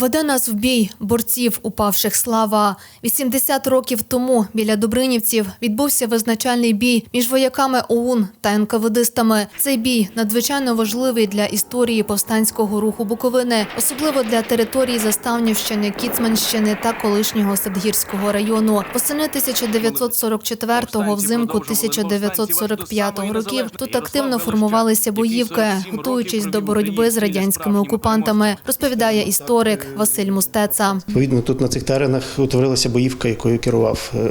Веде нас в бій борців, упавших слава. 80 років тому біля Добринівців відбувся визначальний бій між вояками ОУН та НКВДистами. Цей бій надзвичайно важливий для історії повстанського руху Буковини, особливо для території Заставнівщини, Кіцманщини та колишнього Садгірського району. Восени 1944-го, взимку 1945 років тут активно формувалися боївки, готуючись до боротьби з радянськими окупантами, розповідає історик Василь Мустеца. Відповідно, тут на цих теренах утворилася боївка, якою керував е,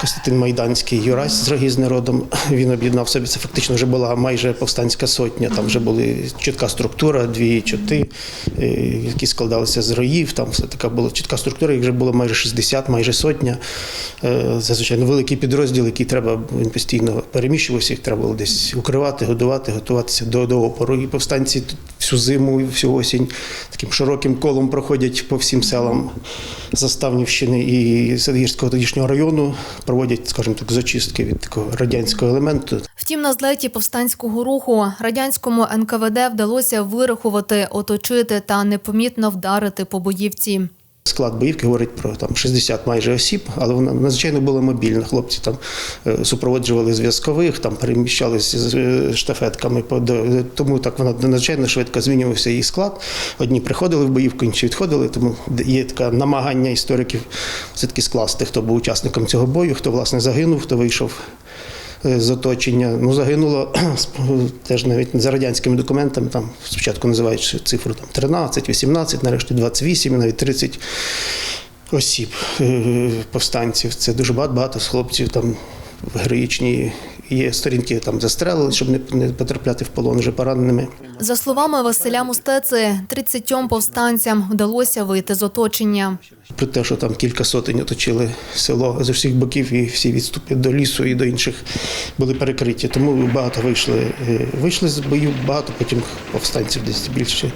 Костянтин Майданський Юрась з Рогізни родом. Він об'єднав собі. Це фактично вже була майже повстанська сотня. Там вже були чітка структура, дві чоти, е, які складалися з роїв. Там все така була чітка структура, їх вже було майже 60, майже сотня. Е, Зазвичай великий підрозділ, який треба він постійно переміщувався, їх треба було десь укривати, годувати, готуватися до, до опору. І повстанці всю зиму всю осінь таким широким колом проходять по всім селам Заставнівщини і Садгірського тодішнього району, проводять, скажімо так, зачистки від такого радянського елементу. Втім, на злеті повстанського руху радянському НКВД вдалося вирахувати, оточити та непомітно вдарити по боївці. Склад боївки говорить про там 60 майже осіб, але вона надзвичайно була мобільна. Хлопці там е, супроводжували зв'язкових, там переміщалися з е, штафетками. Тому так вона надзвичайно швидко змінювався її склад. Одні приходили в боївку, інші відходили. Тому є таке намагання істориків все-таки скласти, хто був учасником цього бою, хто власне загинув, хто вийшов з оточення. Ну, загинуло теж навіть за радянськими документами, там спочатку називають цифру там, 13, 18, нарешті 28, і навіть 30 осіб е, повстанців. Це дуже багато, з хлопців там в героїчні. Є сторінки там застрелили, щоб не, потрапляти в полон вже пораненими. За словами Василя Мустеци, 30 повстанцям вдалося вийти з оточення. При те, що там кілька сотень оточили село з усіх боків, і всі відступи до лісу і до інших були перекриті. Тому багато вийшли, е, вийшли з боїв, багато потім повстанців десь більше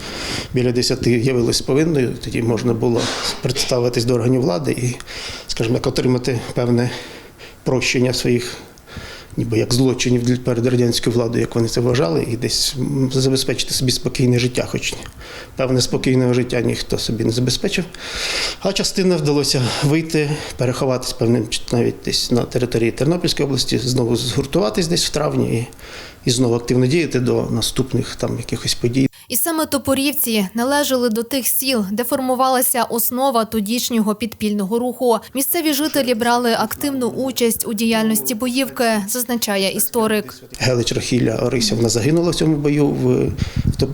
біля десяти явилось повинною. Тоді можна було представитись до органів влади і, скажімо так, отримати певне прощення своїх. Ніби як злочинів перед радянською владою, як вони це вважали, і десь забезпечити собі спокійне життя, хоч певне спокійного життя ніхто собі не забезпечив. А частина вдалося вийти, переховатись певним навіть десь на території Тернопільської області, знову згуртуватись десь в травні і, і знову активно діяти до наступних там якихось подій. І саме топорівці належали до тих сіл, де формувалася основа тодішнього підпільного руху. Місцеві жителі брали активну участь у діяльності боївки, зазначає історик. Гелич Рахіля Орися вона загинула в цьому бою в,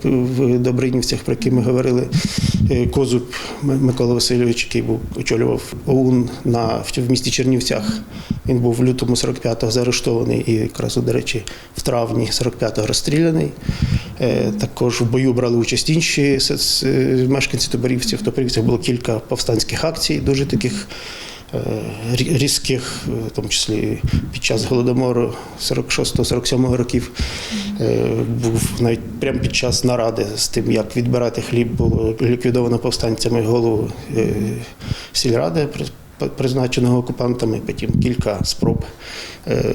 в, Добринівцях, про які ми говорили. Е, Козуб Микола Васильович, який був очолював ОУН на в місті Чернівцях. Він був в лютому 45-го заарештований і якраз, до речі, в травні 45-го розстріляний. Е, Також в бою брали участь інші с- мешканці Тоборівців. В Тоборівцях було кілька повстанських акцій, дуже таких е, різких, е, в тому числі під час голодомору 46-47 років. Е, Був навіть прямо під час наради з тим, як відбирати хліб, було ліквідовано повстанцями голову е, сільради. При- Призначеного окупантами, потім кілька спроб е,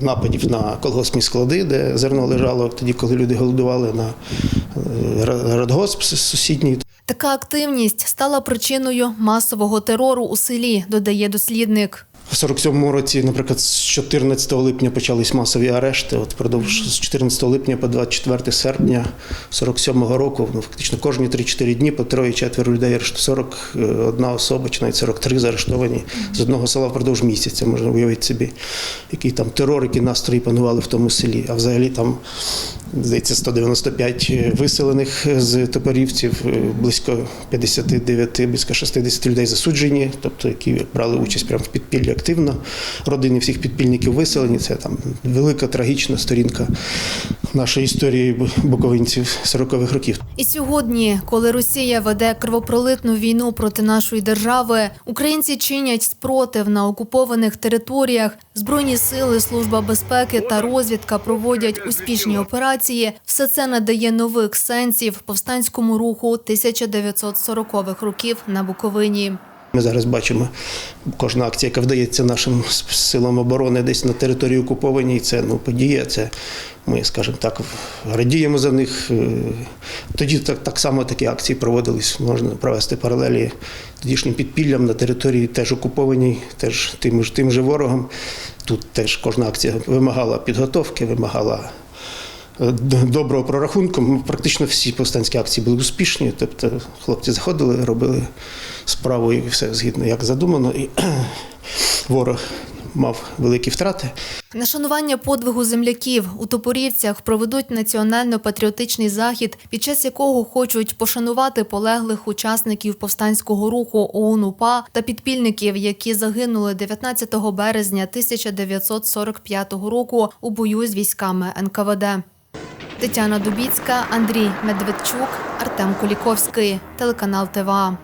нападів на колгоспні склади, де зерно лежало тоді, коли люди голодували на е, радгосп сусідній. Така активність стала причиною масового терору у селі, додає дослідник. У 47-му році, наприклад, з 14 липня почались масові арешти. От впродовж з 14 липня по 24 серпня 47-го року, ну фактично кожні 3-4 дні по троє-четверо людей арешту 41 особа, чи навіть 43 заарештовані з одного села впродовж місяця. Можна уявити собі, який там терор, які настрої панували в тому селі. А взагалі там здається 195 виселених з топорівців, е, близько 59, близько 60 людей засуджені, тобто які брали участь прямо в підпіллі активно. Родини всіх підпільників виселені. Це там велика трагічна сторінка нашої історії бу- буковинців 40-х років. І сьогодні, коли Росія веде кровопролитну війну проти нашої держави, українці чинять спротив на окупованих територіях. Збройні сили, служба безпеки та розвідка проводять успішні операції. Все це надає нових сенсів повстанському руху 1940-х років на Буковині. Ми зараз бачимо кожна акція, яка вдається нашим силам оборони десь на території окупованій. Це ну подія. Це ми, скажімо так, радіємо за них. Е, Тоді так, так само такі акції проводились. Можна провести паралелі тодішнім підпіллям на території теж окупованій, теж тим тим же ворогом. Тут теж кожна акція вимагала підготовки, вимагала доброго прорахунку. Практично всі повстанські акції були успішні. Тобто хлопці заходили, робили справу і все згідно як задумано. І ворог мав великі втрати. На шанування подвигу земляків у Топорівцях проведуть національно-патріотичний захід, під час якого хочуть пошанувати полеглих учасників повстанського руху ОУН УПА та підпільників, які загинули 19 березня 1945 року у бою з військами НКВД. Тетяна Дубіцька, Андрій Медведчук, Артем Куліковський, телеканал ТВА.